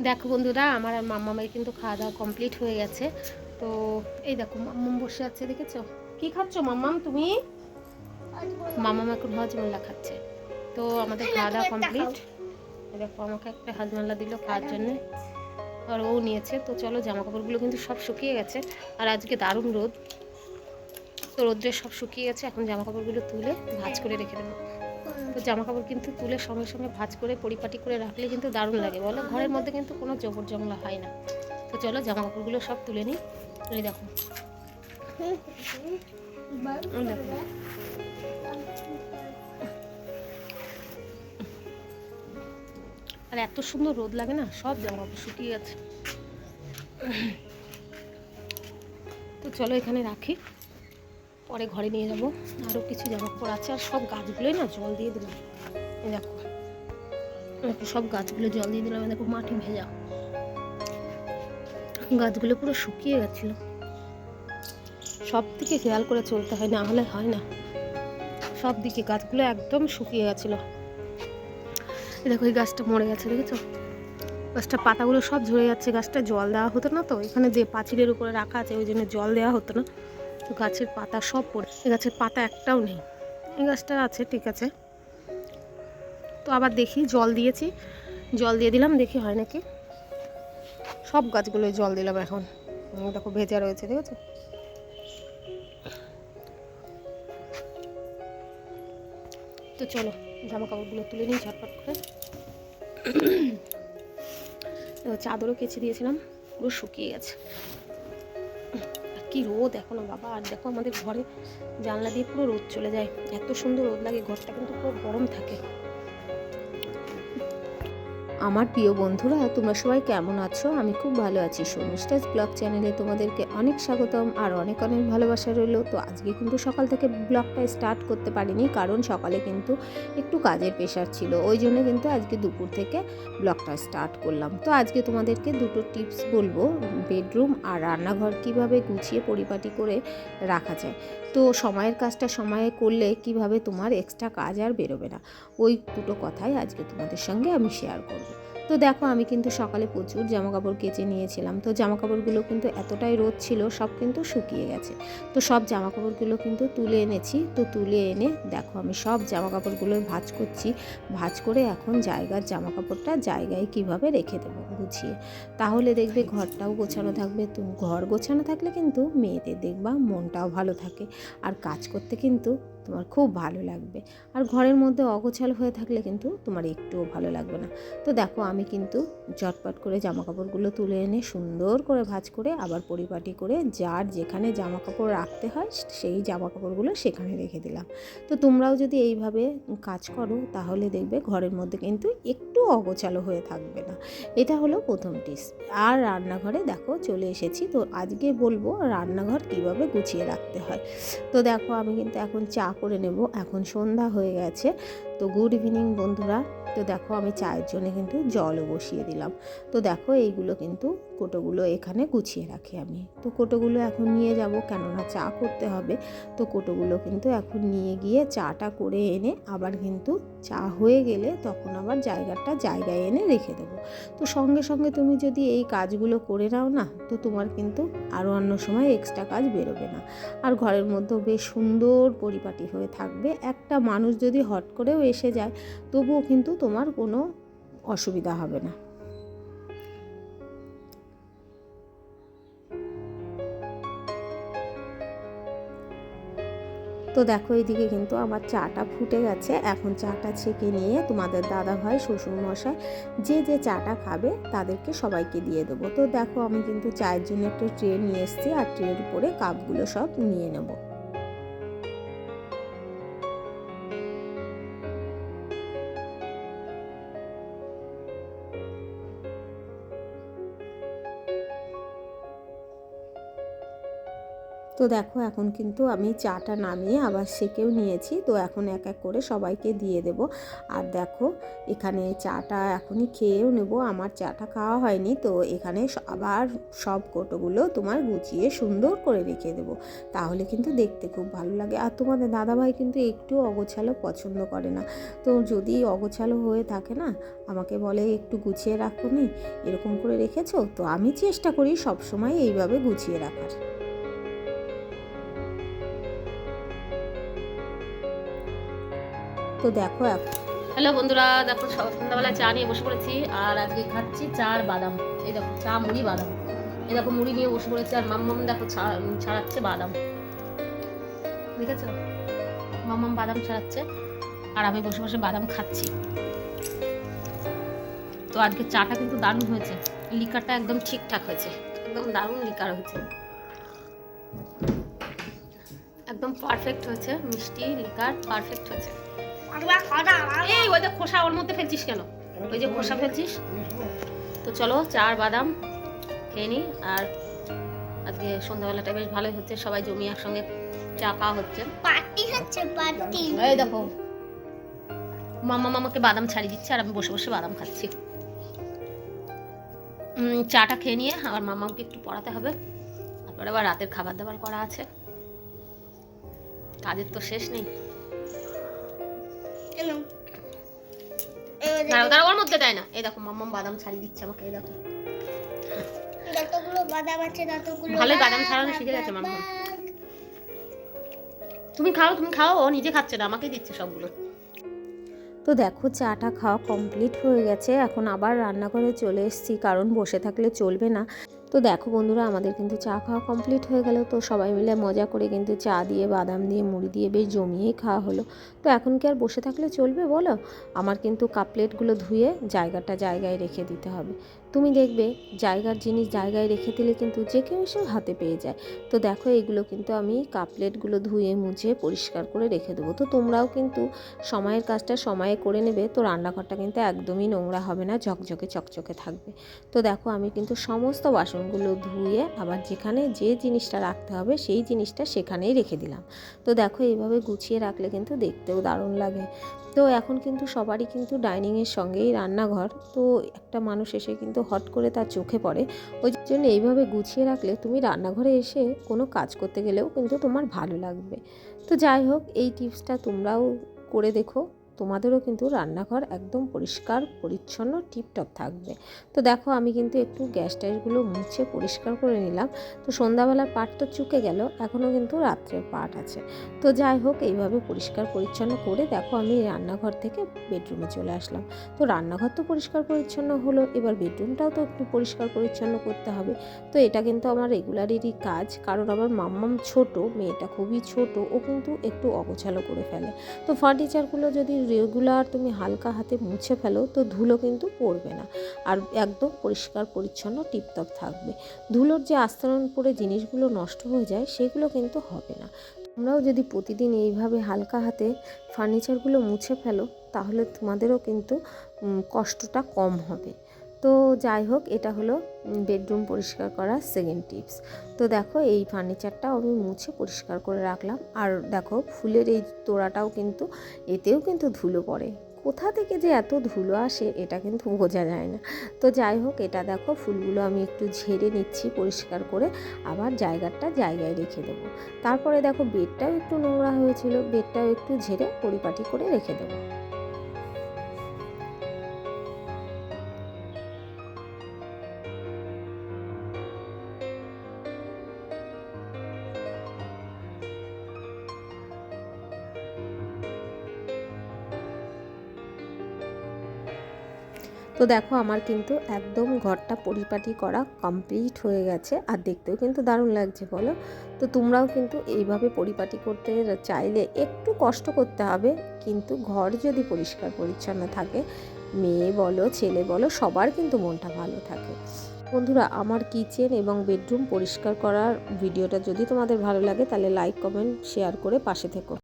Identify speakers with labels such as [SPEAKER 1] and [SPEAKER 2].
[SPEAKER 1] দেখো বন্ধুরা, আমার আর মাম্মামের কিন্তু খাওয়া দাওয়া কমপ্লিট হয়ে গেছে। তো এই দেখো, মাম্মাম বসে আছে, দেখেছ? কি খাচ্ছ মাম্মাম তুমি? মাম্মাম এখন হজমোল্লা খাচ্ছে। তো আমাদের খাওয়া দাওয়া কমপ্লিট দেখো, আমাকে একটা হজমোল্লা দিল খাওয়ার জন্য। আর ও নিয়েছে। তো চলো জামা কাপড়গুলো কিন্তু সব শুকিয়ে গেছে। আর আজকে দারুণ রোদ। তো রোদ্রে সব শুকিয়ে গেছে। এখন জামা কাপড়গুলো তুলে ভাজ করে রেখে দেবো। তো জামা কাপড় কিন্তু তুলে সঙ্গে সঙ্গে ভাঁজ করে, পরিপাটি করে রাখলে কিন্তু দারুণ লাগে। বলো, ঘরের মধ্যে কিন্তু কোনো জবর জংলা হয় না। তো চলো জামা কাপড়গুলো সব তুলে নিই। দেখো। দেখো। আর এত সুন্দর রোদ লাগে না, সব জামা কাপড় শুকিয়ে গেছে। তো চলো এখানে রাখি। পরে ঘরে নিয়ে যাব। আরও কিছু জামা কাপড় আছে, আর সব গাছগুলোই না জল দিয়ে দিলাম। দেখো দেখো, সব গাছগুলো জল দিয়ে দিলাম দেখো, মাটি ভেজা। গাছগুলো পুরো শুকিয়ে গেছিল। সব দিকে খেয়াল করে চলতে হয়, না হলে হয় না। সব দিকে গাছগুলো একদম শুকিয়ে গেছিল। দেখো, এই গাছটা মরে গেছে, দেখেছ? গাছটা পাতাগুলো সব ঝরে যাচ্ছে, গাছটা জল দেওয়া হতো না তো, এখানে যে পাঁচিলের উপরে রাখা আছে, ওই জন্য জল দেওয়া হতো না। তো গাছের পাতা সব পড়ে। এই গাছের পাতা একটাও নেই। এই গাছটা আছে, ঠিক আছে। তো আবার দেখি, জল দিয়েছি। জল দিয়ে দিলাম, দেখি হয় নাকি। সব গাছগুলোয় জল দিলাম এখন। দেখো, ভেজা রয়েছে, ঠিক আছে? তো চলো জামা কাপড়গুলো তুলে নিই ঝটপট করে। চাদরও কেচে দিয়েছিলাম, পুরো শুকিয়ে গেছে। কি রোদ এখন বাবা। আর দেখো আমাদের ঘরে জানলা দিয়ে পুরো রোদ চলে যায়। এত সুন্দর রোদ লাগে, ঘরটা কিন্তু পুরো গরম থাকে।
[SPEAKER 2] আমার প্রিয় বন্ধুরা, তোমরা সবাই কেমন আছো? আমি খুব ভালো আছি। শর্মিষ্ঠাস ব্লগ চ্যানেলে তোমাদেরকে অনেক স্বাগতম আর অনেক অনেক ভালোবাসা রইল। তো আজকে কিন্তু সকাল থেকে ব্লগটা স্টার্ট করতে পারিনি, কারণ সকালে কিন্তু একটু কাজের প্রেশার ছিল। ওই জন্য কিন্তু আজকে দুপুর থেকে ব্লগটা স্টার্ট করলাম। তো আজকে তোমাদেরকে দুটো টিপস বলব, বেডরুম আর রান্নাঘর কীভাবে গুছিয়ে পরিপাটি করে রাখা যায়। তো সময়ের কাজটা সময়ে করলে কীভাবে তোমার এক্সট্রা কাজ আর বেরোবে না? ওই দুটো কথাই আজকে তোমাদের সঙ্গে আমি শেয়ার করব। তো দেখো, আমি কিন্তু সকালে প্রচুর জামা কাপড় কেচে নিয়েছিলাম। তো জামা কাপড়গুলো কিন্তু এতটাই রোদ ছিল, সব কিন্তু শুকিয়ে গেছে। তো সব জামা কাপড়গুলো কিন্তু তুলে এনেছি। তো তুলে এনে দেখো, আমি সব জামা কাপড়গুলো ভাঁজ করছি। ভাঁজ করে এখন জায়গার জামা কাপড়টা জায়গায় কীভাবে রেখে দেবো গুছিয়ে। তাহলে দেখবে ঘরটাও গোছানো থাকবে। তো ঘর গোছানো থাকলে কিন্তু মেয়েদের দেখবা মনটাও ভালো থাকে। আর কাজ করতে কিন্তু তোমার খুব ভালো লাগবে। আর ঘরের মধ্যে অগোছাল হয়ে থাকলে কিন্তু তোমার একটুও ভালো লাগবে না। তো দেখো, আমি কিন্তু চটপট করে জামা কাপড়গুলো তুলে এনে সুন্দর করে ভাঁজ করে আবার পরিপাটি করে যার যেখানে জামা কাপড় রাখতে হয় সেই জামা কাপড়গুলো সেখানে রেখে দিলাম। তো তোমরাও যদি এইভাবে কাজ করো, তাহলে দেখবে ঘরের মধ্যে কিন্তু একটু অগোছালো হয়ে থাকবে না। এটা হলো প্রথম টিপস। আর রান্নাঘরে দেখো, চলে এসেছি। তো আজকে বলব রান্নাঘর কীভাবে গুছিয়ে রাখতে হয়। তো দেখো, আমি কিন্তু এখন চা করে নেব। এখন সন্ধ্যা হয়ে গেছে। তো গুড ইভিনিং বন্ধুরা। তো দেখো আমি চায়ের জন্য কিন্তু জলও বসিয়ে দিলাম। তো দেখো এইগুলো কিন্তু কোটোগুলো এখানে গুছিয়ে রাখি আমি। তো কোটোগুলো এখন নিয়ে যাব, কেননা চা করতে হবে। তো কোটোগুলো কিন্তু এখন নিয়ে গিয়ে চাটা করে এনে আবার কিন্তু চা হয়ে গেলে তখন আবার জায়গাটা জায়গায় এনে রেখে দেবো। তো সঙ্গে সঙ্গে তুমি যদি এই কাজগুলো করে নাও না, তো তোমার কিন্তু আরও অন্য সময় এক্সট্রা কাজ বেরোবে না। আর ঘরের মধ্যেও বেশ সুন্দর পরিপাটি হয়ে থাকবে। একটা মানুষ যদি হট করেও এসে যায়, তবুও কিন্তু তোমার কোনো অসুবিধা হবে না। তো দেখো এইদিকে কিন্তু আমার চাটা ফুটে গেছে। এখন চাটা ছেঁকে নিয়ে তোমাদের দাদা ভাই, শ্বশুর মশাই যে যে চাটা খাবে তাদেরকে সবাইকে দিয়ে দেবো। তো দেখো, আমি কিন্তু চায়ের জন্য একটা ট্রে নিয়ে এসেছি, আর ট্রের উপরে কাপগুলো সব নিয়ে নেব। তো দেখো, এখন কিন্তু আমি চাটা নামিয়ে আবার সেকেও নিয়েছি। তো এখন এক এক করে সবাইকে দিয়ে দেব। আর দেখো, এখানে চাটা এখনই খেয়েও নেব। আমার চাটা খাওয়া হয়নি, তো এখানে আবার সব কোটোগুলো তোমার গুছিয়ে সুন্দর করে রেখে দেবো। তাহলে কিন্তু দেখতে খুব ভালো লাগে। আর তোমাদের দাদাভাই কিন্তু একটু অগোছালো পছন্দ করে না। তো যদি অগোছালো হয়ে থাকে না, আমাকে বলে, একটু গুছিয়ে রাখো নি এরকম করে রেখেছো? তো আমি চেষ্টা করি সবসময় এইভাবে গুছিয়ে রাখার। তো দেখো
[SPEAKER 1] হ্যালো বন্ধুরা, দেখো সন্ধ্যাবেলা চা নিয়ে বসে পড়েছি, আর আজকে খাচ্ছি চা আর বাদাম। এই দেখো, চা মুড়ি বাদাম। এই দেখো মুড়ি নিয়ে বসে পড়েছি, আর মাম্মাম দেখো ছাড়াচ্ছে বাদাম। ঠিক দেখেছ? মাম্মাম বাদাম ছাড়াচ্ছে, আর আমি বসে বসে বাদাম খাচ্ছি। তো আজকে চাটা কিন্তু দারুণ হয়েছে। লিকারটা একদম ঠিকঠাক হয়েছে। একদম দারুণ লিকার হয়েছে। একদম পারফেক্ট হয়েছে, মিষ্টি লিকার পারফেক্ট হয়েছে। এই ওই যে খোসা ওর মধ্যে ফেলছিস কেন? ওই যে খোসা ফেলছিস? তো চলো চা আর বাদাম খেয়ে নিই আর আজকে সন্ধ্যাবেলাটা বেশ ভালোই হচ্ছে। সবাই জমি একসঙ্গে চা খাওয়া হচ্ছে।
[SPEAKER 3] পার্টি হচ্ছে পার্টি।
[SPEAKER 1] এই দেখো মামা মামাকে বাদাম ছাড়িয়ে দিচ্ছে আর আমি বসে বসে বাদাম খাচ্ছি। চাটা খেয়ে নিয়ে আবার মামাকে একটু পড়াতে হবে। তারপরে আবার রাতের খাবার দাবার করা আছে। কাজের তো শেষ নেই।
[SPEAKER 3] কেন
[SPEAKER 1] দাঁড়াও দাঁড়াও ওর মধ্যে দেয় না। এই দেখো মাম্মাম বাদাম ছাড়িয়ে দিচ্ছে আমাকে এই দেখো।
[SPEAKER 3] যতগুলো বাদাম আছে ততগুলো
[SPEAKER 1] ভালোই বাদাম ছাড়ানো শিখে গেছে মাম্মা। তুমি খাও তুমি খাও ও নিজে খাচ্ছে না আমাকেই দিচ্ছে সবগুলো।
[SPEAKER 2] তো দেখো চাটা খাওয়া কমপ্লিট হয়ে গেছে এখন আবার রান্নাঘরে চলে এসেছি কারণ বসে থাকলে চলবে না। তো দেখো বন্ধুরা, আমাদের কিন্তু চা খাওয়া কমপ্লিট হয়ে গেল। তো সবাই মিলে মজা করে কিন্তু চা দিয়ে, বাদাম দিয়ে, মুড়ি দিয়ে বেশ জমিয়েই খাওয়া হলো। তো এখন কি আর বসে থাকলে চলবে বলো? আমার কিন্তু কাপ প্লেটগুলো ধুয়ে জায়গাটা জায়গায় রেখে দিতে হবে। তুমি দেখবে জায়গার জিনিস জায়গায় রেখে দিলে কিন্তু যে কেউ এসে হাতে পেয়ে যায়। তো দেখো এগুলো কিন্তু আমি কাপ প্লেটগুলো ধুয়ে, মুছে, পরিষ্কার করে রেখে দেবো। তো তোমরাও কিন্তু সময়ের কাজটা সময়ে করে নেবে। তো রান্নাঘরটা কিন্তু একদমই নোংরা হবে না, ঝকঝকে চকচকে থাকবে। তো দেখো আমি কিন্তু সমস্ত বাসনগুলো ধুয়ে আবার যেখানে যে জিনিসটা রাখতে হবে সেই জিনিসটা সেখানেই রেখে দিলাম। তো দেখো এইভাবে গুছিয়ে রাখলে কিন্তু দেখতেও দারুণ লাগে। তো এখন কিন্তু সবারই কিন্তু ডাইনিংয়ের সঙ্গেই রান্নাঘর। তো একটা মানুষ এসে কিন্তু হট করে তার চোখে পড়ে। ওই জন্য এইভাবে গুছিয়ে রাখলে তুমি রান্নাঘরে এসে কোনো কাজ করতে গেলেও কিন্তু তোমার ভালো লাগবে। তো যাই হোক, এই টিপসটা তোমরাও করে দেখো। তোমাদেরও কিন্তু রান্নাঘর একদম পরিষ্কার, পরিচ্ছন্ন, টিপটপ থাকবে। তো দেখো, আমি কিন্তু একটু গ্যাস ট্যাসগুলো মুছে পরিষ্কার করে নিলাম। তো সন্ধ্যাবেলার পাট তো চুকে গেল, এখনও কিন্তু রাত্রের পাট আছে। তো যাই হোক, এইভাবে পরিষ্কার, পরিচ্ছন্ন করে দেখো, আমি রান্নাঘর থেকে বেডরুমে চলে আসলাম। তো রান্নাঘর তো পরিষ্কার, পরিচ্ছন্ন হলো, এবার বেডরুমটাও তো একটু পরিষ্কার, পরিচ্ছন্ন করতে হবে। তো এটা কিন্তু আমার রেগুলারেরই কাজ, কারণ আমার মাম্মাম ছোট, মেয়েটা খুবই ছোট, ও কিন্তু একটু অগোছালো করে ফেলে। তো ফার্নিচারগুলো যদি রেগুলার তুমি হালকা হাতে মুছে ফেলো, তো ধুলো কিন্তু পড়বে না। আর একদম পরিষ্কার, পরিচ্ছন্ন, টিপটপ থাকবে। ধুলোর যে আস্তরণ পরে জিনিসগুলো নষ্ট হয়ে যায়, সেগুলো কিন্তু হবে না। তোমরাও যদি প্রতিদিন এইভাবে হালকা হাতে ফার্নিচারগুলো মুছে ফেলো, তাহলে তোমাদেরও কিন্তু কষ্টটা কম হবে। তো যাই হোক, এটা হলো বেডরুম পরিষ্কার করার সেকেন্ড টিপস তো দেখো, এই ফার্নিচারটাও আমি মুছে পরিষ্কার করে রাখলাম। আর দেখো, ফুলের এই তোড়াটাও কিন্তু, এতেও কিন্তু ধুলো পড়ে। কোথা থেকে যে এত ধুলো আসে, এটা কিন্তু বোঝা যায় না। তো যাই হোক, এটা দেখো, ফুলগুলো আমি একটু ঝেড়ে নিচ্ছি পরিষ্কার করে, আবার জায়গাটা জায়গায় রেখে দেবো। তারপরে দেখো, বেডটাও একটু নোংরা হয়েছিল, বেডটাও একটু ঝেড়ে পরিপাটি করে রেখে দেবো। তো দেখো আমার কিন্তু একদম ঘরটা পরিপাটি করা কমপ্লিট হয়ে গেছে, আর দেখতেও কিন্তু দারুণ লাগছে বলো। তো তোমরাও কিন্তু এইভাবে পরিপাটি করতে চাইলে একটু কষ্ট করতে হবে, কিন্তু ঘর যদি পরিষ্কার পরিচ্ছন্ন থাকে, মেয়ে বলো, ছেলে বলো, সবার কিন্তু মনটা ভালো থাকে। বন্ধুরা, আমার কিচেন এবং বেডরুম পরিষ্কার করার ভিডিওটা যদি তোমাদের ভালো লাগে, তাহলে লাইক কমেন্ট শেয়ার করে পাশে থেকো।